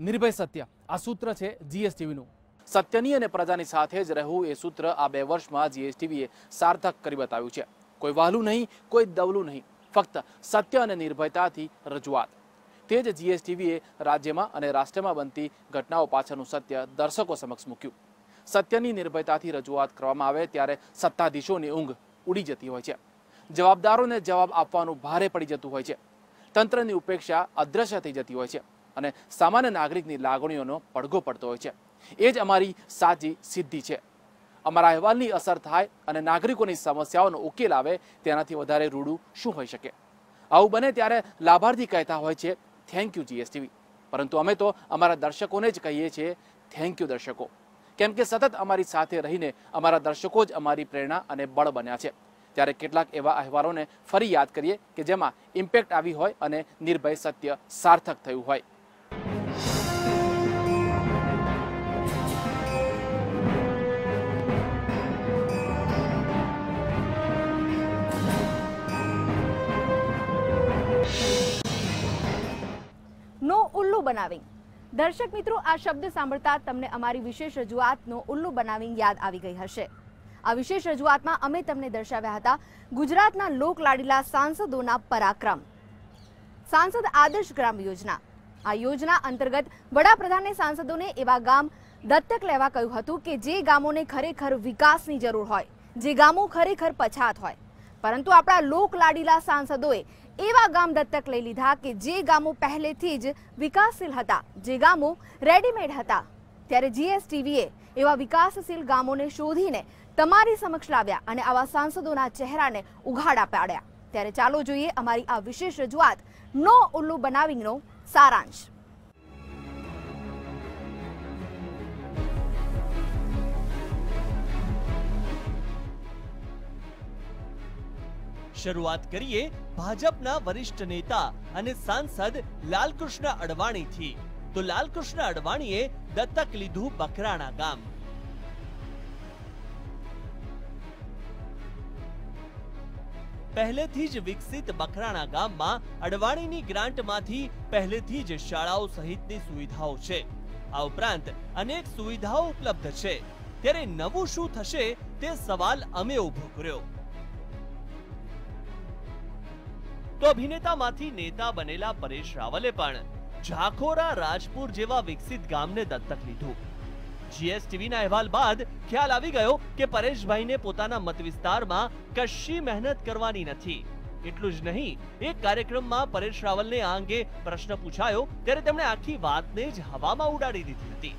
નિર્ભય સત્ય. આ સૂત્ર છે જીએસટીવીનું સત્યની અને પ્રજાની સાથે જ રહેવું એ સૂત્ર આ બે વર્ષમાં જીએસટીવીએ સાર્થક કરી બતાવ્યું છે. કોઈ વહાલું નહીં, કોઈ દવલું નહીં. ફક્ત સત્ય અને નિર્ભયતાથી રજૂઆત. તે જ જીએસટીવીએ રાજ્યમાં અને રાષ્ટ્રમાં બનતી ઘટનાઓ પાછળનું સત્ય દર્શકો સમક્ષ મૂક્યું. સત્યની નિર્ભયતાથી રજૂઆત કરવામાં આવે ત્યારે સત્તાધીશોની ઊંઘ ઉડી જતી હોય છે. જવાબદારોને જવાબ આપવાનું ભારે પડી જતું હોય છે. તંત્રની ઉપેક્ષા અદ્રશ્ય થઈ જતી હોય છે. અને સામાન્ય નાગરિકની લાગણીઓનો પડઘો પડતો હોય છે. એ જ અમારી સાચી સિદ્ધિ છે. અમારા અહેવાલની અસર થાય અને નાગરિકોની સમસ્યાઓનો ઉકેલ આવે તેનાથી વધારે રૂડું શું હોઈ શકે? આવું બને ત્યારે લાભાર્થી કહેતા હોય છે થેન્ક યુ જીએસટીવી પરંતુ અમે તો અમારા દર્શકોને જ કહીએ છીએ થેન્ક યુ દર્શકો. કેમ કે સતત અમારી સાથે રહીને અમારા દર્શકો જ અમારી પ્રેરણા અને બળ બન્યા છે. ત્યારે કેટલાક એવા અહેવાલોને ફરી યાદ કરીએ કે જેમાં ઇમ્પેક્ટ આવી હોય અને નિર્ભય સત્ય સાર્થક થયું હોય. બનાવિંગ દર્શક મિત્રો, આ શબ્દ સાંભળતા તમને અમારી વિશેષ રજૂઆતનો ઉલ્લુ બનાવી યાદ આવી ગઈ હશે. આ વિશેષ રજૂઆતમાં અમે તમને દર્શાવ્યા હતા ગુજરાતના લોકલાડીલા સાંસદોના પરાક્રમ. સાંસદ આદર્શ ગ્રામ યોજના. આ યોજના અંતર્ગત વડાપ્રધાને સાંસદોને એવા ગામ દત્તક લેવા કહ્યું હતું કે જે ગામોને ખરેખર વિકાસની જરૂર હોય, જે ગામો ખરેખર પછાત હોય. પરંતુ આપણા લોકલાડીલા સાંસદોએ એવા ગામ દત્તક લઈ લીધા કે જે ગામો પહેલેથી જ વિકાસશીલ હતા. જે ગામો રેડીમેડ હતા. ત્યારે જીએસટીવીએ એવા વિકાસશીલ ગામોને શોધીને તમારી સમક્ષ લાવ્યા અને આવા સાંસદોના ચહેરાને ઉઘાડા પાડ્યા. ત્યારે ચાલો જોઈએ અમારી આ વિશેષ રજૂઆત નો ઉલ્લુ બનાવીનો સારાંશ. શરૂઆત કરીએ ભાજપના વરિષ્ઠ નેતા અને સાંસદ લાલકૃષ્ણ અડવાણીથી. તો લાલકૃષ્ણ અડવાણીએ દત્તક લીધું બકરાણા ગામ. પહેલેથી જ વિકસિત બકરાણા ગામમાં અડવાણીની ગ્રાન્ટમાંથી પહેલેથી જ શાળાઓ સહિતની સુવિધાઓ છે. આ ઉપરાંત અનેક સુવિધાઓ ઉપલબ્ધ છે. ત્યારે નવું શું થશે તે સવાલ અમે ઊભો કર્યો. તો અભિનેતામાંથી નેતા બનેલા પરેશ રાવલે પણ ઝાખોરા રાજપુર જેવા વિકસિત ગામને દત્તક લીધું. જીએસટીવીના અહેવાલ બાદ ખ્યાલ આવી ગયો કે પરેશભાઈને પોતાના મત વિસ્તારમાં કશી મહેનત કરવાની નથી. એટલું જ નહીં, એક કાર્યક્રમમાં પરેશ રાવલને આ અંગે પ્રશ્ન પૂછાયો ત્યારે તેમણે આખી વાતને જ હવામાં ઉડાડી દીધી હતી.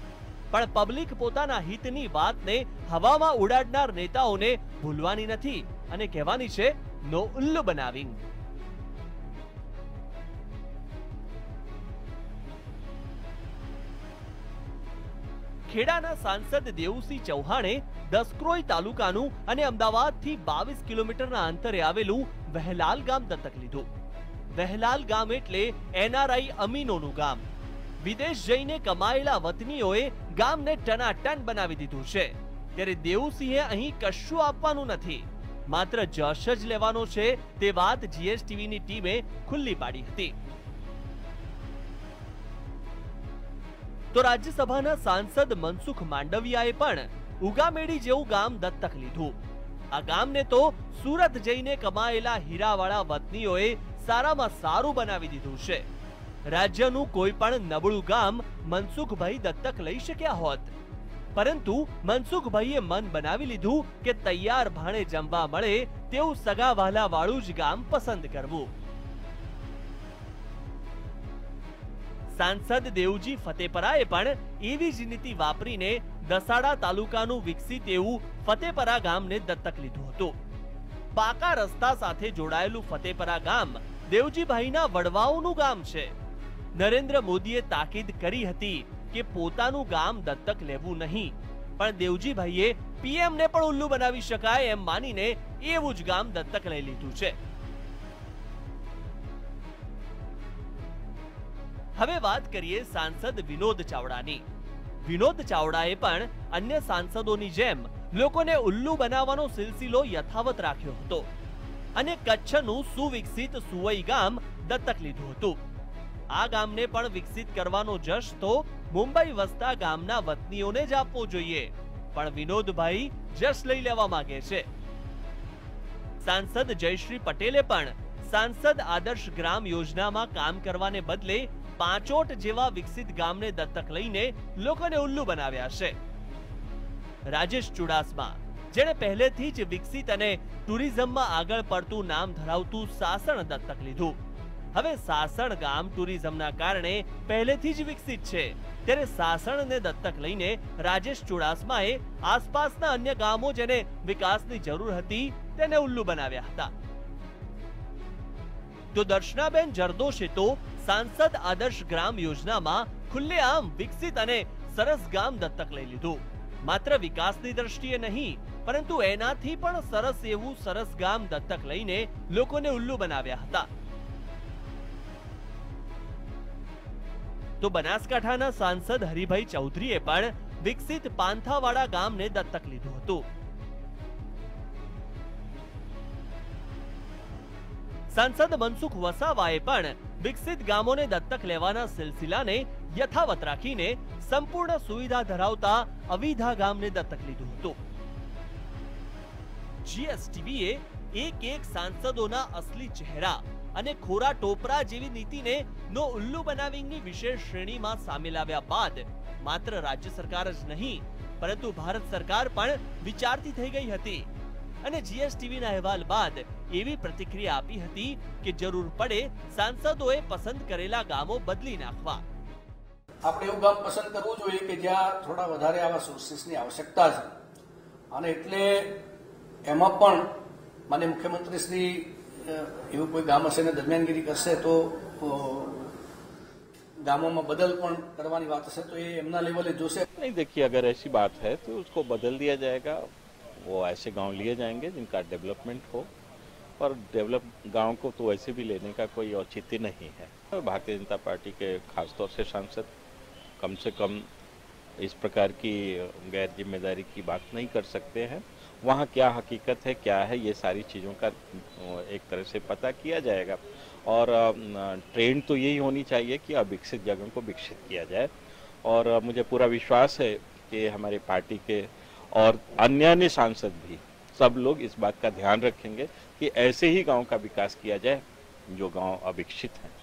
પણ પબ્લિક પોતાના હિતની વાતને હવામાં ઉડાડનાર નેતાઓને ભૂલવાની નથી અને કહેવાની છે, નો ઉલ્લુ બનાવિંગ ખેડાના સાંસદ દેવુસિંહ ચૌહાણે દસક્રોઈ તાલુકાનું અને અમદાવાદથી બાવીસ કિલોમીટરના અંતરે આવેલું વહેલાલ ગામ દત્તક લીધું. વહેલાલ ગામ એટલે એનઆરઆઈ અમીનોનું ગામ. વિદેશ જઈને કમાયેલા વતનીઓએ ગામને ટનાટન બનાવી દીધું છે. ત્યારે દેવુસિંહે અહીં કશું આપવાનું નથી. માત્ર જશ જ લેવાનો છે તે વાત જીએસટીવીની ટીમે ખુલ્લી પાડી હતી. તો રાજ્યસભાના સાંસદ મનસુખ માંડવિયાએ પણ ઉગામેડી જેવું ગામ દત્તક લીધું. આ ગામને તો સુરત જઈને કમાયેલા હીરાવાળા વતનીઓએ સારામાં સારું બનાવી દીધું છે. રાજ્યનું કોઈ પણ નબળું ગામ મનસુખભાઈ દત્તક લઈ શક્યા હોત. પરંતુ મનસુખભાઈએ મન બનાવી લીધું કે તૈયાર ભાણે જમવા મળે તેવું સગા વહાલા વાળું જ ગામ પસંદ કરવું. સાંસદ દેવજી ફતેપરાએ પણ એવી જ નીતિ વાપરીને દસાડા તાલુકાનું વિકસિત એવું ફતેપરા ગામને દત્તક લીધું હતું. પાકા રસ્તા સાથે જોડાયેલું ફતેપરા ગામ દેવજીભાઈના વડવાઓનું ગામ છે. નરેન્દ્ર મોદીએ તાકીદ કરી હતી કે પોતાનું ગામ દત્તક લેવું નહીં, પણ દેવજીભાઈએ પીએમને પણ ઉલ્લુ બનાવી શકાય એમ માનીને એવું જ ગામ દત્તક લઈ લીધું છે. હવે વાત કરીએ સાંસદ વિનોદ ચાવડાની. વિનોદ ચાવડાએ પણ અન્ય સાંસદોની જેમ લોકોને ઉલ્લુ બનાવવાનો સિલસિલો યથાવત રાખ્યો હતો અને કચ્છનું સુવિકસિત સુવઈ ગામ દત્તક લીધું હતું. આ ગામને પણ વિકસિત કરવાનો જશ તો મુંબઈ વસતા ગામના વતનીઓને જ આપવો જોઈએ. પણ વિનોદભાઈ જશ લઈ લેવા માંગે છે. સાંસદ જયશ્રી પટેલે પણ સાંસદ આદર્શ ગ્રામ યોજનામાં કામ કરવાને બદલે પાંચોટ જેવા વિકસિત ગામને દત્તક લઈને લોકોને ઉલ્લુ બનાવ્યા છે. રાજેશ ચુડાસમા, જેણે પહેલેથી જ વિકસિત અને ટુરિઝમમાં આગળ પડતું નામ ધરાવતું સાસણ દત્તક લીધું. હવે સાસણ ગામ ટુરિઝમના કારણે પહેલેથી જ વિકસિત છે. ત્યારે સાસણને દત્તક લઈને રાજેશ ચુડાસમાએ આસપાસના અન્ય ગામો જેને વિકાસની જરૂર હતી તેને ઉલ્લુ બનાવ્યા હતા. તો દર્શનાબેન જરદોશે તો સાંસદ આદર્શ ગ્રામ યોજનામાં ખુલ્લેઆમ વિકસિત અને સરસ ગામ દત્તક લઈ લીધું. માત્ર વિકાસની દ્રષ્ટિએ નહીં, પરંતુ એનાથી પણ સરસ એવું સરસ ગામ દત્તક લઈને લોકોને ઉલ્લુ બનાવ્યા હતા. તો બનાસકાંઠાના સાંસદ હરિભાઈ ચૌધરીએ પણ વિકસિત પાંથાવાડા ગામને દત્તક લીધું હતું. સાંસદ મનસુખ વસાવાએ પણ વિકસિત ગામોને દત્તક લેવાના સિલસિલાને યથાવત રાખીને સંપૂર્ણ સુવિધા ધરાવતા અવિધા ગામને દત્તક લીધું હતું. જીએસટીવીએ એક એક સાંસદોના અસલી ચહેરા અને ખોરા ટોપરા જેવી નીતિને નો ઉલ્લુ બનાવીની વિશેષ શ્રેણીમાં સામેલ આવ્યા બાદ માત્ર રાજ્ય સરકાર જ નહીં, પરંતુ ભારત સરકાર પણ વિચારતી થઈ ગઈ હતી. અને જીએસટીવીના અહેવાલ બાદ એવી પ્રતિક્રિયા આપી હતી કે જરૂર પડે સાંસદોએ પસંદ કરેલા ગામો બદલી નાખવા આપણે એવું ગામ પસંદ કરવું જોઈએ કે જ્યાં થોડા વધારે આવા સોર્સિસની આવશ્યકતા છે અને એટલે એમાં પણ માન્ય મુખ્યમંત્રીશ્રી અ, એવું કોઈ ગામ હશે ને દરમિયાનગીરી કરશે તો અ, ગામોમાં બદલ પણ કરવાની વાત હશે તો એ એમના લેવલે જોશે नहीं देखिए अगर ऐसी बात है तो उसको बदल दिया जाएगा वो ऐसे गाँव लिए जाएँगे जिनका डेवलपमेंट हो। और डेवलप गाँव को तो वैसे भी लेने का कोई औचित्य नहीं है। भारतीय जनता पार्टी के खासतौर से सांसद कम से कम इस प्रकार की गैर ज़िम्मेदारी की बात नहीं कर सकते हैं। वहाँ क्या हकीकत है, क्या है, ये सारी चीज़ों का एक तरह से पता किया जाएगा। और ट्रेंड तो यही होनी चाहिए कि अविकसित जगह को विकसित किया जाए। और मुझे पूरा विश्वास है कि हमारी पार्टी के और अन्य अन्य सांसद भी सब लोग इस बात का ध्यान रखेंगे कि ऐसे ही गांव का विकास किया जाए जो गांव अविकसित हैं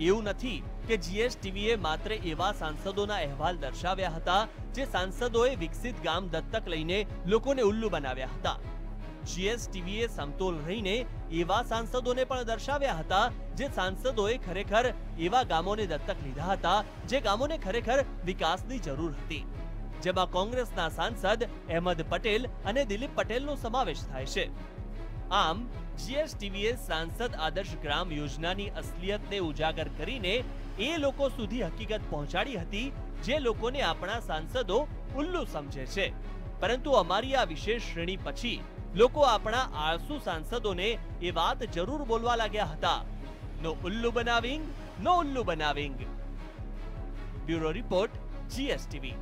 એવું નથી કે જીએસટીવીએ માત્ર એવા સાંસદોના અહેવાલ દર્શાવ્યા હતા જે સાંસદોએ વિકસિત ગામ દત્તક લઈને લોકોને ઉલ્લુ બનાવ્યા હતા જીએસટીવીએ સમતોલ રહીને એવા સાંસદોને પણ દર્શાવ્યા હતા જે સાંસદોએ ખરેખર એવા ગામોને દત્તક લીધા હતા જે ગામોને ખરેખર વિકાસની જરૂર હતી જેમાં કોંગ્રેસના સાંસદ અહેમદ પટેલ અને દિલીપ પટેલનો સમાવેશ થાય છે. આમ, જીએસટીવીએ સાંસદ આદર્શ ગ્રામ યોજનાની અસલિયતને ઉજાગર કરીને એ લોકો સુધી હકીકત પહોંચાડી હતી, જે લોકોને આપણા સાંસદો ઉલ્લુ સમજે છે. પરંતુ અમારી આ વિશેષ શ્રેણી પછી લોકો આપણા આળસુ સાંસદોને એ વાત જરૂર બોલવા લાગ્યા હતા. નો ઉલ્લુ બનાવિંગ, નો ઉલ્લુ બનાવિંગ. Bureau report, GSTV.